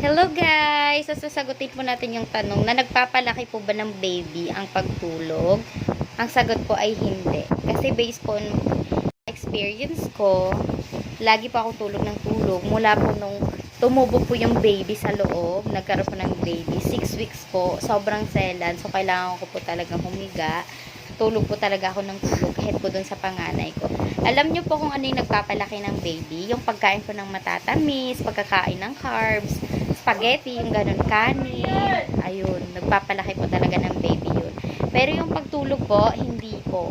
Hello guys! So, sasagutin po natin yung tanong na nagpapalaki po ba ng baby ang pagtulog? Ang sagot po ay hindi. Kasi based po experience ko, lagi po ako tulog ng tulog. Mula po nung tumubo po yung baby sa loob, nagkaroon po ng baby. 6 weeks po, sobrang selan. So, kailangan ko po talagang humiga. Tulog po talaga ako ng tulog kahit po dun sa panganay ko. Alam niyo po kung ano yung nagpapalaki ng baby? Yung pagkain ko ng matatamis, pagkakain ng carbs, spaghetti, yung ganun, kanin. Ayun, nagpapalaki po talaga ng baby yun. Pero yung pagtulog po, hindi po.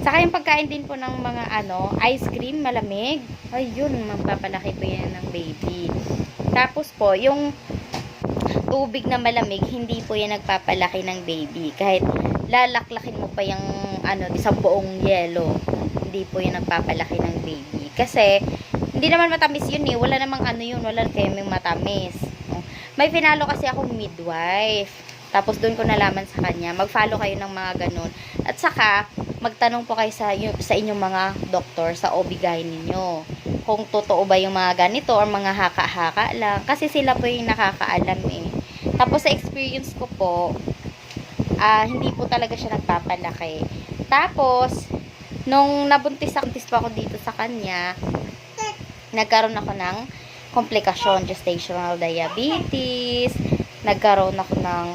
Saka yung pagkain din po ng mga ano, ice cream, malamig. Ayun, magpapalaki po yan ng baby. Tapos po, yung tubig na malamig, hindi po yan nagpapalaki ng baby. Kahit lalaklakin mo pa yung ano, sa buong yelo, hindi po yan nagpapalaki ng baby. Kasi, hindi naman matamis yun eh. Wala namang ano yun, wala keming matamis. May pinalo kasi akong midwife. Tapos doon ko nalaman sa kanya, mag-follow kayo ng mga ganun. At saka, magtanong po kayo sa, sa inyong mga doktor, sa OB-GYN ninyo. Kung totoo ba yung mga ganito or mga haka-haka lang. Kasi sila po yung nakakaalam eh. Tapos sa experience ko po, ah, hindi po talaga siya nagpapalaki. Tapos, nung nabuntis buntis pa ako dito sa kanya, nagkaroon ako ng komplikasyon, gestational diabetes, nagkaroon ako ng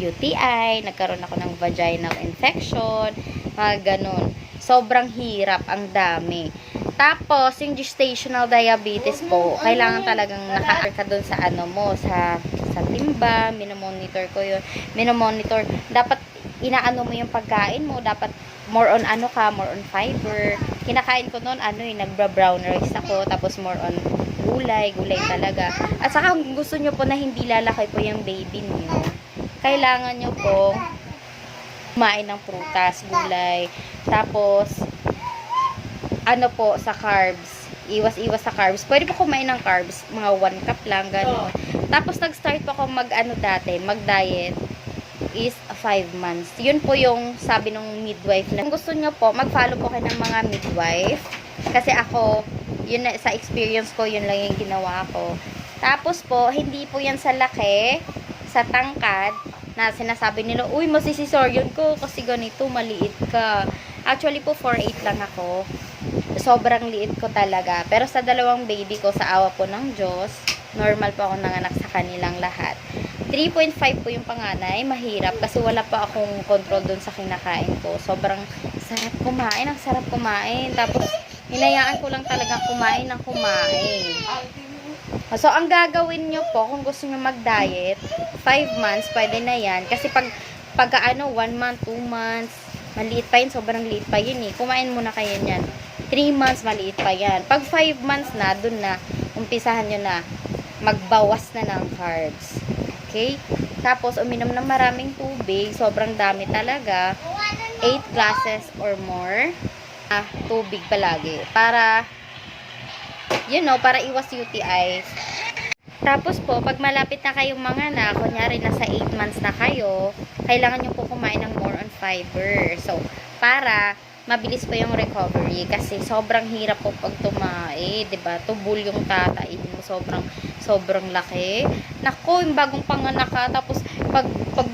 UTI, nagkaroon ako ng vaginal infection, mga ganun. Sobrang hirap, ang dami. Tapos, yung gestational diabetes po, kailangan talagang naka ka dun sa ano mo, sa, sa timba, minomonitor ko yun. Minomonitor, dapat inaano mo yung pagkain mo, dapat more on ano ka, more on fiber. Kinakain ko noon, ano yung nagbra-brown rice ako, tapos more on gulay, gulay talaga. At saka kung gusto nyo po na hindi lalaki po yung baby niyo, kailangan nyo po kumain ng prutas, gulay, tapos ano po sa carbs. Iwas-iwas sa carbs. Pwede po kumain ng carbs, mga 1 cup lang, gano'n. Tapos nag-start po ako mag ano dati, mag-diet is 5 months. Yun po yung sabi ng midwife. Kung gusto nyo po, mag-follow po kayo ng mga midwife. Kasi ako, yun na, sa experience ko, yun lang yung ginawa ko. Tapos po, hindi po yan sa laki, sa tangkad, na sinasabi nila, uy, masisisoryon ko kasi ganito, maliit ka. Actually po, 4'8 lang ako. Sobrang liit ko talaga. Pero sa dalawang baby ko, sa awa po ng Diyos, normal po ako nanganak sa kanilang lahat. 3.5 po yung panganay, mahirap kasi wala pa akong control dun sa kinakain ko. Sobrang sarap kumain, ang sarap kumain. Tapos, hinayaan ko lang talaga kumain ng kumain. So, ang gagawin nyo po, kung gusto nyo mag-diet, 5 months, pwede na yan. Kasi pag, pag ano, 1 month, 2 months, maliit pa yun, sobrang liit pa yun eh. Kumain muna kayo yan. 3 months, maliit pa yan. Pag 5 months na, dun na, umpisahan nyo na, magbawas na ng carbs. Okay? Tapos, uminom ng maraming tubig, sobrang dami talaga. 8 glasses or more. Tubig palagi. Para, you know, para iwas UTIs. Tapos po, pag malapit na kayong mga na, kunyari nasa 8 months na kayo, kailangan nyo po kumain ng more on fiber. So, para mabilis pa yung recovery kasi sobrang hirap po pag tumae, 'di ba? Tubol yung tatain mo, sobrang sobrang laki. Nako, yung bagong panganak ka tapos pag pag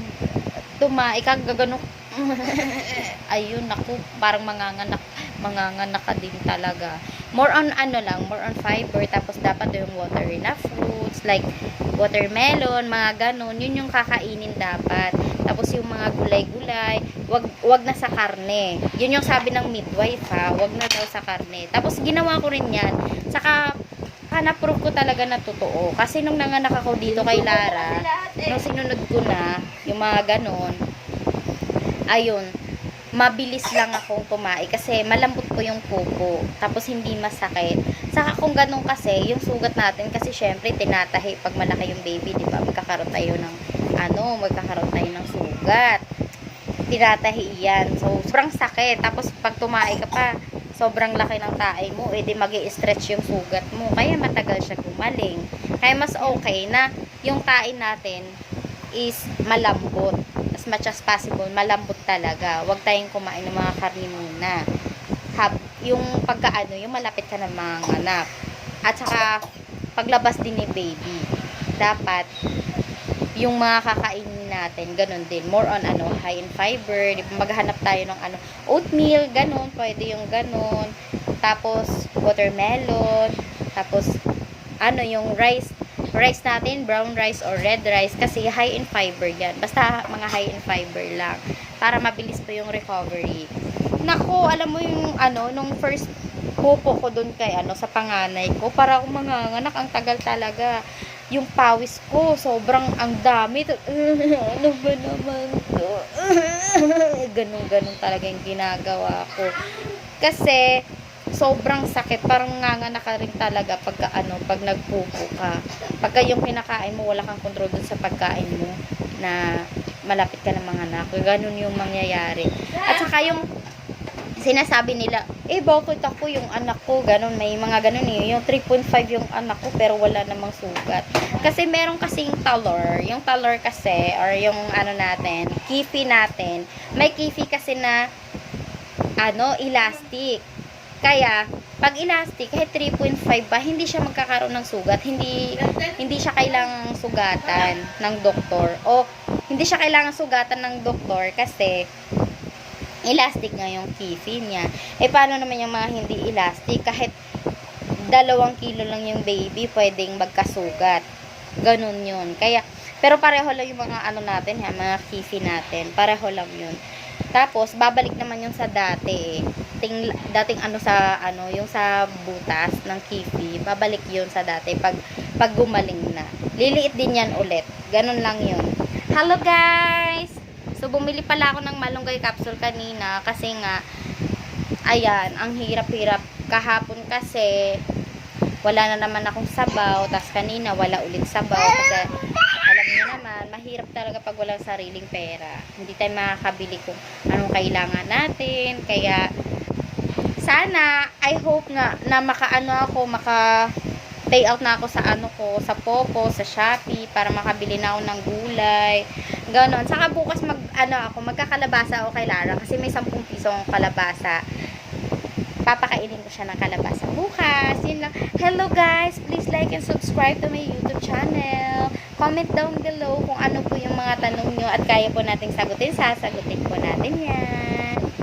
tumae ka gagano ayun nako parang manganganak manganganak ka din talaga. More on ano lang more on fiber tapos dapat yung watery na fruits like watermelon mga ganon yun yung kakainin dapat. Tapos yung mga gulay-gulay wag wag na sa karne. Yun yung sabi ng midwife ha wag na daw sa karne. Tapos ginawa ko rin yan saka na-prove ko talaga na totoo. Kasi nung nanganak ako dito kay Lara, nung sinunod ko na, yung mga ganon, ayun, mabilis lang akong tumae kasi malambot po yung pupo. Tapos hindi masakit. Saka kung ganun kasi, yung sugat natin, kasi syempre tinatahi pag malaki yung baby, di ba? Magkakaroon tayo ng, ano, magkakaroon tayo ng sugat. Tinatahi yan. So, sobrang sakit. Tapos pag tumae ka pa, sobrang laki ng tae mo, edi mag stretch yung sugat mo. Kaya matagal siya gumaling. Kaya mas okay na yung tae natin is malambot. As much as possible, malambot talaga. Huwag tayong kumain ng mga karne muna. Hab, yung pagkaano, yung malapit ka ng mga anak. At saka, paglabas din ni baby. dapat yung mga kakainin natin, ganun din. More on ano, high in fiber. Di maghanap tayo ng ano, oatmeal, ganun. Pwede yung ganun. Tapos, watermelon. Tapos, ano, yung rice, rice natin, brown rice or red rice. Kasi high in fiber yan. Basta mga high in fiber lang. Para mabilis po yung recovery. Nako, alam mo yung ano, nung first pupo ko dun kay ano, sa panganay ko, para akong manganganak, ang tagal talaga yung pawis ko, sobrang ang dami. Ano ba naman to? Ganun-ganun talaga yung ginagawa ko. Kasi, sobrang sakit. Parang nganga ka rin talaga pagka ano, pag nagpupo ka. Pagka yung kinakain mo, wala kang control dun sa pagkain mo na malapit ka ng mga anak. Ganun yung mangyayari. At saka yung sinasabi nila, eh bakit ako yung anak ko, ganun, may mga ganun eh, yung 3.5 yung anak ko pero wala namang sugat. Kasi meron kasing talor, yung talor kasi, or yung ano natin, kifi natin, may kifi kasi na, ano, elastic. Kaya, pag elastic, kahit 3.5 ba, hindi siya magkakaroon ng sugat, hindi, hindi siya kailangang sugatan ng doktor, o hindi siya kailangan sugatan ng doktor kasi, elastic nga yung kifi niya. Eh, paano naman yung mga hindi elastic? Kahit dalawang kilo lang yung baby, pwedeng magkasugat. Ganun yun. Kaya, pero pareho lang yung mga ano natin, ha, mga kifi natin. Pareho lang yun. Tapos, babalik naman yung sa dati, eh. Ting, dating ano sa, ano, yung sa butas ng kifi, babalik yun sa dati pag, pag gumaling na. Liliit din yan ulit. Ganun lang yun. Hello guys! So, bumili pala ako ng malunggay capsule kanina kasi nga, ayan, ang hirap-hirap. Kahapon kasi, wala na naman akong sabaw. Tapos kanina, wala ulit sabaw. Kasi, alam niyo naman, mahirap talaga pag walang sariling pera. Hindi tayo makakabili kung anong kailangan natin. Kaya, sana, I hope nga, na makaano ako, maka pay out na ako sa ano ko, sa Popo, sa Shopee, para makabili na ako ng gulay. Ganon. Saka bukas mag, ano ako, magkakalabasa ako kay Lara kasi may 10 piso akong kalabasa. Papakainin ko siya ng kalabasa bukas. Yun lang. Hello guys! Please like and subscribe to my YouTube channel. Comment down below kung ano po yung mga tanong nyo at kaya po nating sagutin. Sasagutin po natin yan.